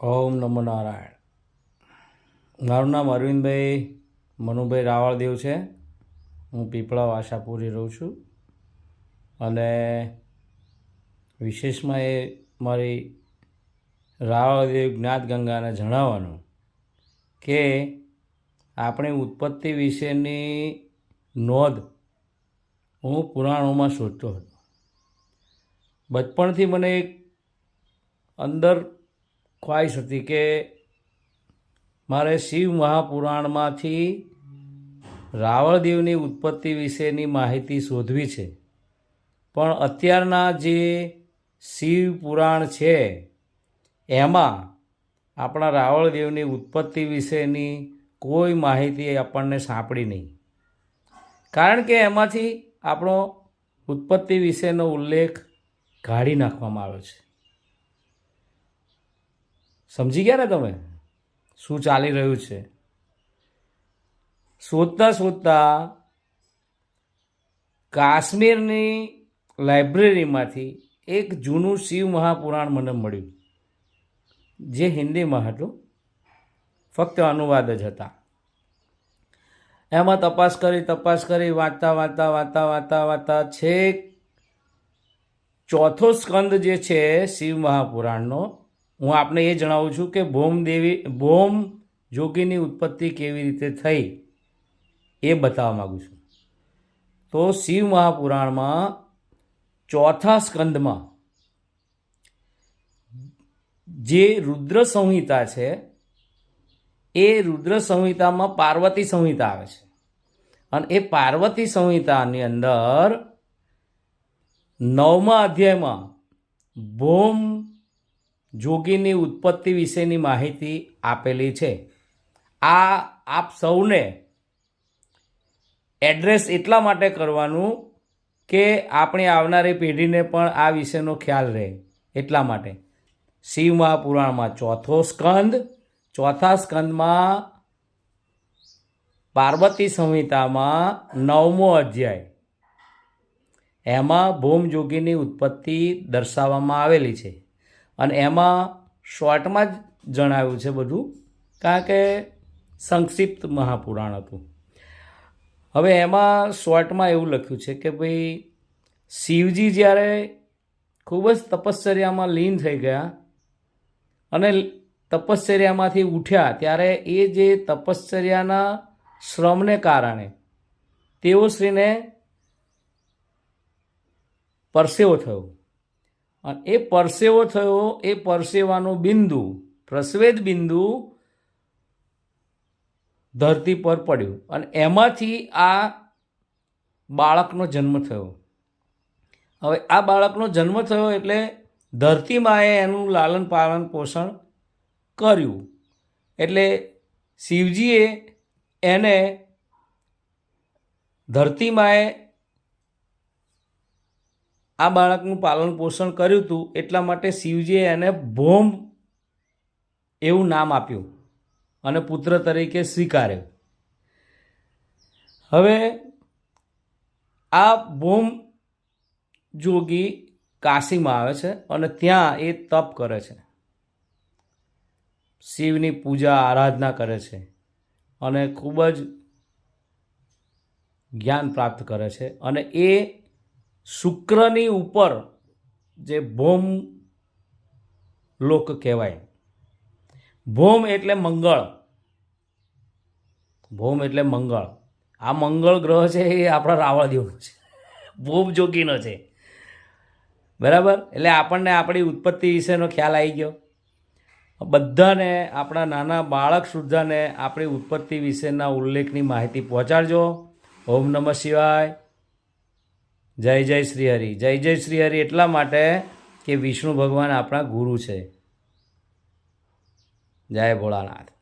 ઓમ નમો નારાયણ. મારું નામ અરવિંદભાઈ મનુભાઈ રાવળદેવ છે. હું પીપળા વાસાપુરી રહું છું. અને વિશેષમાં એ મારી રાવળદેવ જ્ઞાત ગંગાને જણાવવાનું કે આપણી ઉત્પત્તિ વિશેની નોંધ હું પુરાણોમાં શોધતો હતો. બચપણથી મને એક અંદર ખ્વાહિશ હતી કે મારે શિવ મહાપુરાણમાંથી રાવળદેવની ઉત્પત્તિ વિશેની માહિતી શોધવી છે. પણ અત્યારના જે શિવ પુરાણ છે, એમાં આપણા રાવળદેવની ઉત્પત્તિ વિશેની કોઈ માહિતી આપણને સાંપડી નહીં. કારણ કે એમાંથી આપણો ઉત્પત્તિ વિશેનો ઉલ્લેખ કાઢી નાખવામાં આવ્યો છે. સમજી ગયા ને તમે? શું ચાલી રહ્યું છે? શોધતા શોધતા કાશ્મીરની લાઇબ્રેરીમાંથી એક જૂનું શિવ મહાપુરાણ મને મળ્યું, જે હિન્દીમાં હતું. ફક્ત અનુવાદ જ હતા. એમાં તપાસ કરી તપાસ કરી, વાંચતા વાંચતા વાંચતા વાંચતા વાંચતા છેક ચોથો સ્કંદ જે છે શિવ મહાપુરાણનો હું આપને એ જણાવું છું કે ભોમદેવી ભોમ જોગીની ઉત્પત્તિ કેવી રીતે થઈ એ બતાવવા માગું છું. તો શિવ મહાપુરાણમાં ચોથા સ્કંદમાં જે રુદ્ર સંહિતા છે, એ રુદ્ર સંહિતામાં પાર્વતી સંહિતા આવે છે. અને એ પાર્વતી સંહિતાની અંદર નવમા અધ્યાયમાં ભોમ જોગીની ઉત્પત્તિ વિશેની માહિતી આપેલી છે. આ આપ સૌને એડ્રેસ એટલા માટે કરવાનું કે આપણી આવનારી પેઢીને પણ આ વિશેનો ખ્યાલ રહે એટલા માટે. શિવ મહાપુરાણમાં ચોથો સ્કંદ, ચોથા સ્કંદમાં પાર્વતી સંહિતામાં નવમો અધ્યાય. એમાં ભૂમજોગીની ઉત્પત્તિ દર્શાવવામાં આવેલી છે. અને એમાં શોર્ટમાં જ જણાવ્યું છે બધું, કારણ કે સંક્ષિપ્ત મહાપુરાણ હતું. હવે એમાં શોર્ટમાં એવું લખ્યું છે કે ભાઈ, શિવજી જ્યારે ખૂબ જ તપશ્ચર્યામાં લીન થઈ ગયા અને તપશ્ચર્યામાંથી ઉઠ્યા, ત્યારે એ જે તપશ્ચર્યાના શ્રમને કારણે તેઓ શ્રીને પરસેવો થયો. અને એ પરસેવો થયો, એ પરસેવાનું બિંદુ, પ્રસ્વેદ બિંદુ ધરતી પર પડ્યું. અને એમાંથી આ બાળકનો જન્મ થયો. હવે આ બાળકનો જન્મ થયો એટલે ધરતી માએ એનું લાલન પાલન પોષણ કર્યું. એટલે શિવજીએ એને ધરતી માએ આ બાળકનું પાલન પોષણ કર્યું હતું એટલા માટે શિવજીએ એને ભોમ એવું નામ આપ્યું અને પુત્ર તરીકે સ્વીકાર્યો. હવે આ ભોમ જોગી કાશીમાં આવે છે અને ત્યાં એ તપ કરે છે. શિવની પૂજા, આરાધના કરે છે અને ખૂબ જ જ્ઞાન પ્રાપ્ત કરે છે અને એ શુક્રની ઉપર જે ભોમ લોક કહેવાય. ભોમ એટલે મંગળ. ભોમ એટલે મંગળ. આ મંગળ ગ્રહ છે એ આપણા રાવળદેવનો છે. ભોમ જોગીનો છે. બરાબર? એટલે આપણને આપણી ઉત્પત્તિ વિશેનો ખ્યાલ આવી ગયો. બધાને આપણા નાના બાળક સુધાને આપણી ઉત્પત્તિ વિશેના ઉલ્લેખની માહિતી પહોંચાડજો. ઓમ નમઃ શિવાય. જય જય શ્રી હરિ જય જય શ્રી હરિ એટલા માટે કે વિષ્ણુ ભગવાન આપણા ગુરુ છે. જય ભોળાનાથ.